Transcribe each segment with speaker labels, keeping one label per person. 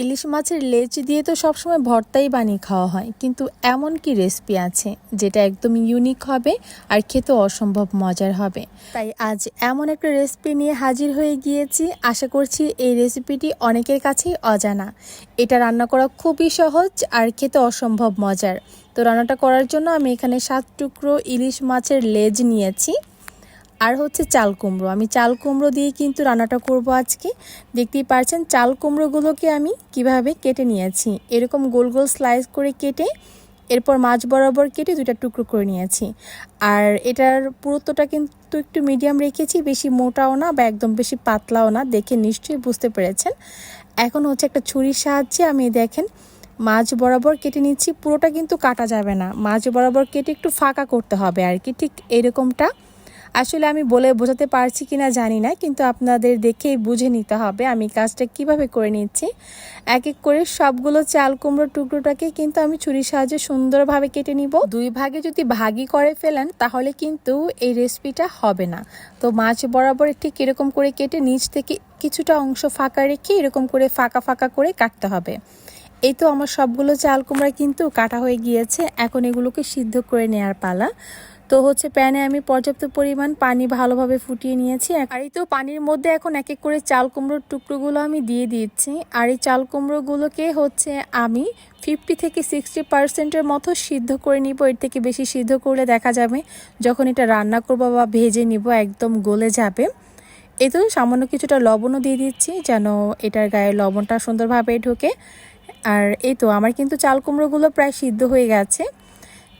Speaker 1: ইলিশ মাছের লেজ দিয়ে তো সবসময় ভর্তাই বানিয়ে খাওয়া হয়, কিন্তু এমন কি রেসিপি আছে যেটা একদম ইউনিক হবে আর খেতে অসম্ভব মজার হবে? তাই আজ এমন একটা রেসিপি নিয়ে হাজির হয়ে গিয়েছি। আশা করছি এই রেসিপিটি অনেকের কাছেই অজানা। এটা রান্না করা খুবই সহজ আর খেতে অসম্ভব মজার। তো রান্নাটা করার জন্য আমি এখানে সাত টুকরো ইলিশ মাছের লেজ নিয়েছি। আর হচ্ছে চাল কুমড়ো। আমি চাল কুমড়ো দিয়ে কিন্তু রান্নাটা করব আজকে। দেখতেই পারছেন, চাল কুমড়োগুলোকে আমি কীভাবে কেটে নিয়েছি। এরকম গোল গোল স্লাইস করে কেটে, এরপর মাছ বরাবর কেটে দুইটা টুকরো করে নিয়েছি। আর এটার পুরুত্বটা কিন্তু একটু মিডিয়াম রেখেছি, বেশি মোটাও না বা একদম বেশি পাতলাও না, দেখে নিশ্চয়ই বুঝতে পেরেছেন। এখন হচ্ছে একটা ছুরির সাহায্যে আমি দেখেন, মাছ বরাবর কেটে নিচ্ছি, পুরোটা কিন্তু কাটা যাবে না। মাছ বরাবর কেটে একটু ফাঁকা করতে হবে আর কি ঠিক এরকমটা আসলে আমি বলে বোঝাতে পারছি কিনা জানি না, কিন্তু আপনাদের দেখেই বুঝে নিতে হবে আমি কাজটা কীভাবে করে নিচ্ছি। এক এক করে সবগুলো চাল কুমড়োর টুকরোটাকে কিন্তু আমি ছুরির সাহায্যে সুন্দরভাবে কেটে নিব। দুই ভাগে যদি ভাগই করে ফেলেন, তাহলে কিন্তু এই রেসিপিটা হবে না। তো মাছ বরাবর ঠিক এরকম করে কেটে নিচ থেকে কিছুটা অংশ ফাঁকা রেখে এরকম করে ফাঁকা ফাঁকা করে কাটতে হবে। এই তো আমার সবগুলো চাল কুমড়া কিন্তু কাটা হয়ে গিয়েছে, এখন এগুলোকে সিদ্ধ করে নেওয়ার পালা। তো হচ্ছে প্যানে আমি পর্যাপ্ত পরিমাণ পানি ভালোভাবে ফুটিয়ে নিয়েছি। আর এই তো পানির মধ্যে এখন এক এক করে চাল কুমড়োর টুকরোগুলো আমি দিয়ে দিচ্ছি আর এই চাল কুমড়োগুলোকে হচ্ছে আমি ফিফটি থেকে সিক্সটি পার্সেন্টের মতো সিদ্ধ করে নিব। এর থেকে বেশি সিদ্ধ করলে দেখা যাবে যখন এটা রান্না করব বা ভেজে নিব একদম গলে যাবে। এই তো সামান্য কিছুটা লবণও দিয়ে দিচ্ছি যেন এটার গায়ে লবণটা সুন্দরভাবে ঢোকে। আর এই তো, আমার কিন্তু চাল কুমড়োগুলো প্রায় সিদ্ধ হয়ে গেছে।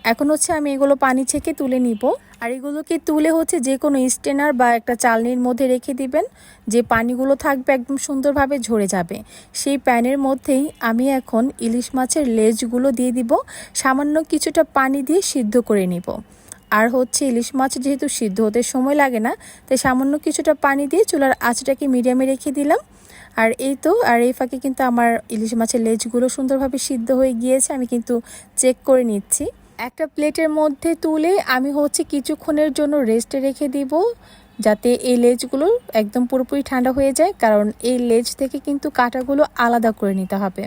Speaker 1: এখন হচ্ছে আমি এগুলো পানি ছেঁকে তুলে নিব। আর এগুলোকে তুলে হচ্ছে যে কোনো স্টেনার বা একটা চালনির মধ্যে রেখে দিবেন। যে পানিগুলো থাকবে একদম সুন্দরভাবে ঝরে যাবে। সেই প্যানের মধ্যেই আমি এখন ইলিশ মাছের লেজগুলো দিয়ে দিব। সামান্য কিছুটা পানি দিয়ে সিদ্ধ করে নিব। আর হচ্ছে ইলিশ মাছ যেহেতু সিদ্ধ হতে সময় লাগে না, তাই সামান্য কিছুটা পানি দিয়ে চুলার আঁচটাকে মিডিয়ামে রেখে দিলাম। আর এই তো, আর এই ফাঁকে কিন্তু আমার ইলিশ মাছের লেজগুলো সুন্দরভাবে সিদ্ধ হয়ে গিয়েছে। আমি কিন্তু চেক করে নিচ্ছি। একটা প্লেটের মধ্যে তুলে আমি হচ্ছে কিছুক্ষণের জন্য রেস্টে রেখে দিব, যাতে এই লেজগুলো একদম পুরোপুরি ঠান্ডা হয়ে যায়, কারণ এই লেজ থেকে কিন্তু কাঁটাগুলো আলাদা করে নিতে হবে।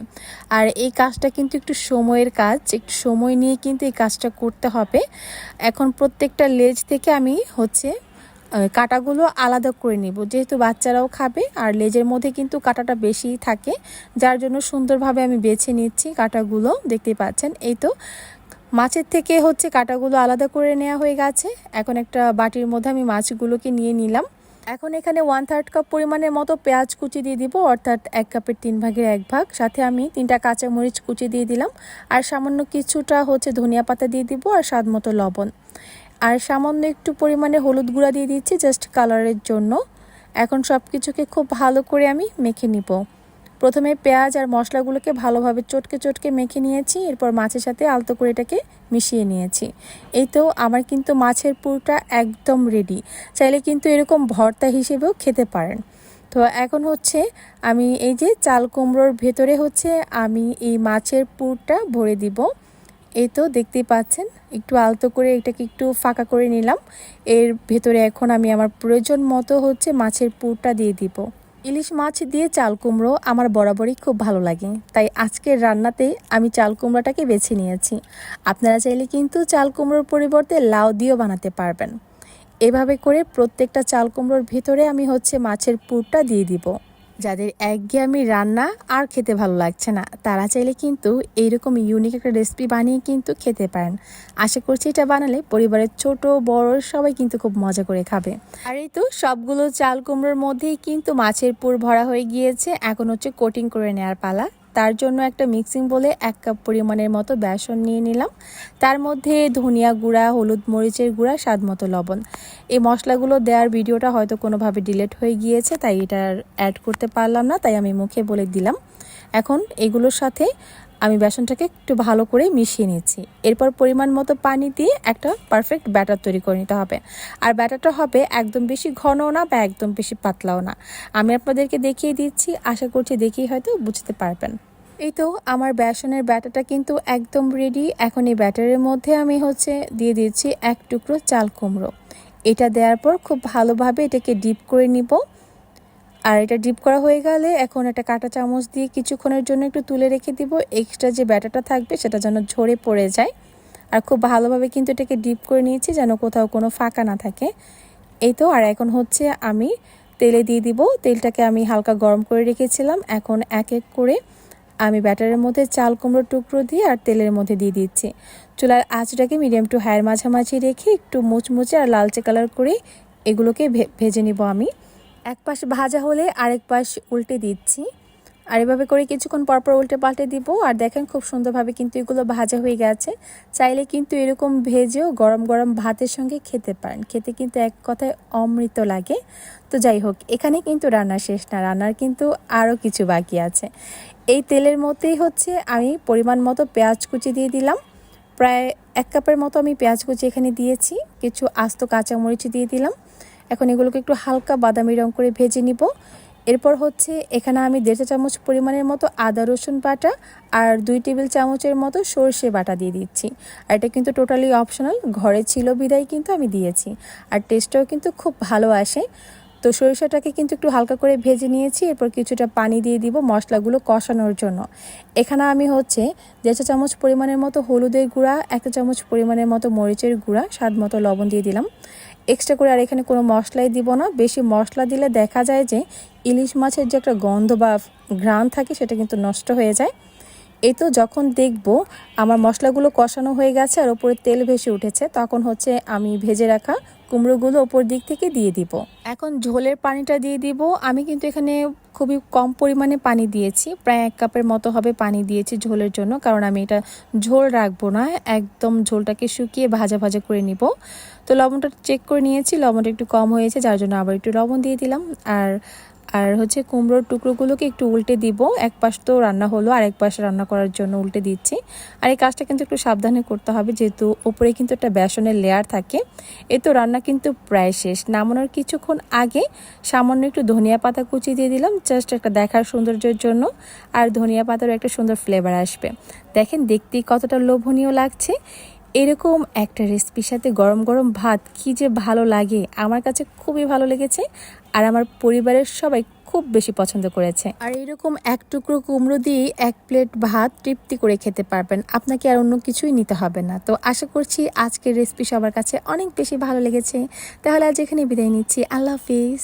Speaker 1: আর এই কাজটা কিন্তু একটু সময়ের কাজ, একটু সময় নিয়ে কিন্তু এই কাজটা করতে হবে। এখন প্রত্যেকটা লেজ থেকে আমি হচ্ছে কাটাগুলো আলাদা করে নিব, যেহেতু বাচ্চারাও খাবে, আর লেজের মধ্যে কিন্তু কাটাটা বেশি থাকে, যার জন্য সুন্দরভাবে আমি বেছে নিচ্ছি কাটাগুলো দেখতে পাচ্ছেন? এই তো মাছের থেকে হচ্ছে কাটাগুলো আলাদা করে নেওয়া হয়ে গেছে। এখন একটা বাটির মধ্যে আমি মাছগুলোকে নিয়ে নিলাম। এখন এখানে ওয়ান থার্ড কাপ পরিমাণের মতো পেঁয়াজ কুচি দিয়ে দিব, অর্থাৎ এক কাপের তিন ভাগের এক ভাগ। সাথে আমি তিনটা কাঁচামরিচ কুচি দিয়ে দিলাম। আর সামান্য কিছুটা হচ্ছে ধনিয়া পাতা দিয়ে দিব আর স্বাদ মতো লবণ। আর সামান্য একটু পরিমাণে হলুদ গুঁড়া দিয়ে দিচ্ছি জাস্ট কালারের জন্য। এখন সব কিছুকে খুব ভালো করে আমি মেখে নিব। প্রথমে পেঁয়াজ আর মশলাগুলোকে ভালোভাবে চটকে চটকে মেখে নিয়েছি, এরপর মাছের সাথে আলতো করে এটাকে মিশিয়ে নিয়েছি। এই তো আমার কিন্তু মাছের পুরটা একদম রেডি চাইলে কিন্তু এরকম ভর্তা হিসেবেও খেতে পারেন। তো এখন হচ্ছে আমি এই যে চাল কুমড়োর ভেতরে হচ্ছে আমি এই মাছের পুরটা ভরে দিব। এই তো দেখতেই পাচ্ছেন, একটু আলতো করে এটাকে একটু ফাঁকা করে নিলাম। এর ভেতরে এখন আমি আমার প্রয়োজন মতো হচ্ছে মাছের পুরটা দিয়ে দিব। ইলিশ মাছ দিয়ে চাল কুমড়ো আমার বরাবরই খুব ভালো লাগে। তাই আজকের রান্নাতে আমি চাল কুমড়োটাকে বেছে নিয়েছি। আপনারা চাইলে কিন্তু চাল কুমড়োর পরিবর্তে লাউ দিয়েও বানাতে পারবেন। এভাবে করে প্রত্যেকটা চাল কুমড়োর ভিতরে আমি হচ্ছে মাছের পুরটা দিয়ে দিব। যাদের একঘেয়েমি রান্না আর খেতে ভালো লাগছে না, তারা চাইলে কিন্তু এইরকম ইউনিক একটা রেসিপি বানিয়ে কিন্তু খেতে পারেন। আশা করছি এটা বানালে পরিবারের ছোট, বড় সবাই কিন্তু খুব মজা করে খাবে। আর এই তো সবগুলো চাল কুমড়োর মধ্যেই কিন্তু মাছের পুর ভরা হয়ে গিয়েছে। এখন হচ্ছে কোটিং করে নেওয়ার পালা। তার জন্য একটা মিক্সিং বলে এক কাপ পরিমাণের মতো বেসন নিয়ে নিলাম। তার মধ্যে ধনিয়া গুঁড়া, হলুদ মরিচের গুঁড়া, স্বাদ মতো লবণ। এই মশলাগুলো দেওয়ার ভিডিওটা হয়তো কোনোভাবে ডিলেট হয়ে গিয়েছে, তাই এটা অ্যাড করতে পারলাম না, তাই আমি মুখে বলে দিলাম। এখন এগুলোর সাথে আমি বেসনটাকে একটু ভালো করে মিশিয়ে নিচ্ছি। এরপর পরিমাণ মতো পানি দিয়ে একটা পারফেক্ট ব্যাটার তৈরি করে নিতে হবে। আর ব্যাটারটা হবে একদম বেশি ঘনও না বা একদম বেশি পাতলাও না। আমি আপনাদেরকে দেখিয়ে দিচ্ছি, আশা করছি দেখেই হয়তো বুঝতে পারবেন। এই তো আমার বেসনের ব্যাটারটা কিন্তু একদম রেডি এখন এই ব্যাটারের মধ্যে আমি হচ্ছে দিয়ে দিচ্ছি এক টুকরো চাল কুমড়ো। এটা দেওয়ার পর খুব ভালোভাবে এটাকে ডিপ করে নিব। আর এটা ডিপ করা হয়ে গেলে এখন একটা কাঁটা চামচ দিয়ে কিছুক্ষণের জন্য একটু তুলে রেখে দিব। এক্সট্রা যে ব্যাটারটা থাকবে সেটা যেন ঝরে পড়ে যায়। আর খুব ভালোভাবে কিন্তু এটাকে ডিপ করে নিয়েছি যেন কোথাও কোনো ফাঁকা না থাকে। এই তো, আর এখন হচ্ছে আমি তেলে দিয়ে দিব। তেলটাকে আমি হালকা গরম করে রেখেছিলাম। এখন এক এক করে আমি ব্যাটারের মধ্যে চাল কুমড়োর টুকরো দিয়ে আর তেলের মধ্যে দিয়ে দিচ্ছি। চুলার আঁচটাকে মিডিয়াম টু হায়ার মাঝামাঝি রেখে একটু মুচমুচে আর লালচে কালার করে এগুলোকে ভেজে নিব আমি। এক পাশ ভাজা হলে আরেক পাশ উল্টে দিচ্ছি। আর এভাবে করে কিছুক্ষণ পরপর উল্টে পাল্টে দিব। আর দেখেন খুব সুন্দরভাবে কিন্তু এগুলো ভাজা হয়ে গেছে। চাইলে কিন্তু এরকম ভেজেও গরম গরম ভাতের সঙ্গে খেতে পারেন। খেতে কিন্তু এক কথায় অমৃত লাগে। তো যাই হোক, এখানে কিন্তু রান্না শেষ না। রান্নার কিন্তু আরও কিছু বাকি আছে। এই তেলের মধ্যেই হচ্ছে আমি পরিমাণ মতো পেঁয়াজ কুচি দিয়ে দিলাম। প্রায় এক কাপের মতো আমি পেঁয়াজ কুচি এখানে দিয়েছি। কিছু আস্ত কাঁচামরিচ দিয়ে দিলাম। এখন এগুলোকে একটু হালকা বাদামি রং করে ভেজে নিব। এরপর হচ্ছে এখানে আমি দেড় চামচ পরিমাণের মতো আদা, রসুন বাটা আর দুই টেবিল চামচের মতো সর্ষে বাটা দিয়ে দিচ্ছি। আর এটা কিন্তু টোটালি অপশনাল, ঘরে ছিল বিদায় কিন্তু আমি দিয়েছি। আর টেস্টটাও কিন্তু খুব ভালো আসে। তো সরিষাটাকে কিন্তু একটু হালকা করে ভেজে নিয়েছি, এরপর কিছুটা পানি দিয়ে দিব মশলাগুলো কষানোর জন্য। এখানে আমি হচ্ছে দেড় চা চামচ পরিমাণের মতো হলুদের গুঁড়া একটা চামচ পরিমাণের মতো মরিচের গুঁড়া, স্বাদ মতো লবণ দিয়ে দিলাম। এক্সট্রা করে আর এখানে কোনো মশলাই দিব না। বেশি মশলা দিলে দেখা যায় যে ইলিশ মাছের যে একটা গন্ধ বা ঘ্রাণ থাকে, সেটা কিন্তু নষ্ট হয়ে যায়। এই তো যখন দেখব আমার মশলাগুলো কষানো হয়ে গেছে আর ওপরে তেল ভেসে উঠেছে, তখন হচ্ছে আমি ভেজে রাখা কুমড়োগুলো ওপর দিক থেকে দিয়ে দিব। এখন ঝোলের পানিটা দিয়ে দিব। আমি কিন্তু এখানে খুবই কম পরিমাণে পানি দিয়েছি, প্রায় এক কাপের মতো হবে পানি দিয়েছি ঝোলের জন্য, কারণ আমি এটা ঝোল রাখব না, একদম ঝোলটাকে শুকিয়ে ভাজা ভাজা করে নিব। তো লবণটা চেক করে নিয়েছি, লবণটা একটু কম হয়েছে, যার জন্য আবার একটু লবণ দিয়ে দিলাম। আর আর হচ্ছে কুমড়োর টুকরোগুলোকে একটু উল্টে দিব। এক পাশ তো রান্না হলো আর এক পাশ রান্না করার জন্য উল্টে দিচ্ছি। আর এই কাজটা কিন্তু একটু সাবধানে করতে হবে, যেহেতু ওপরে কিন্তু একটা বেসনের লেয়ার থাকে। এ তো রান্না কিন্তু প্রায় শেষ। নামানোর কিছুক্ষণ আগে সামান্য একটু ধনিয়া পাতা কুচি দিয়ে দিলাম জাস্ট একটা দেখার সৌন্দর্যের জন্য। আর ধনিয়া পাতারও একটা সুন্দর ফ্লেভার আসবে। দেখেন দেখতেই কতটা লোভনীয় লাগছে। এরকম একটা রেসিপির সাথে গরম গরম ভাত কি যে ভালো লাগে, আমার কাছে খুবই ভালো লেগেছে। আর আমার পরিবারের সবাই খুব বেশি পছন্দ করেছে। আর এরকম এক টুকরো কুমড়ো দিয়ে এক প্লেট ভাত তৃপ্তি করে খেতে পারবেন। আপনাকে আর অন্য কিছুই নিতে হবে না। তো আশা করছি আজকের রেসিপি সবার কাছে অনেক বেশি ভালো লেগেছে। তাহলে আজ এখানে বিদায় নিচ্ছি। আল্লাহ হাফিজ।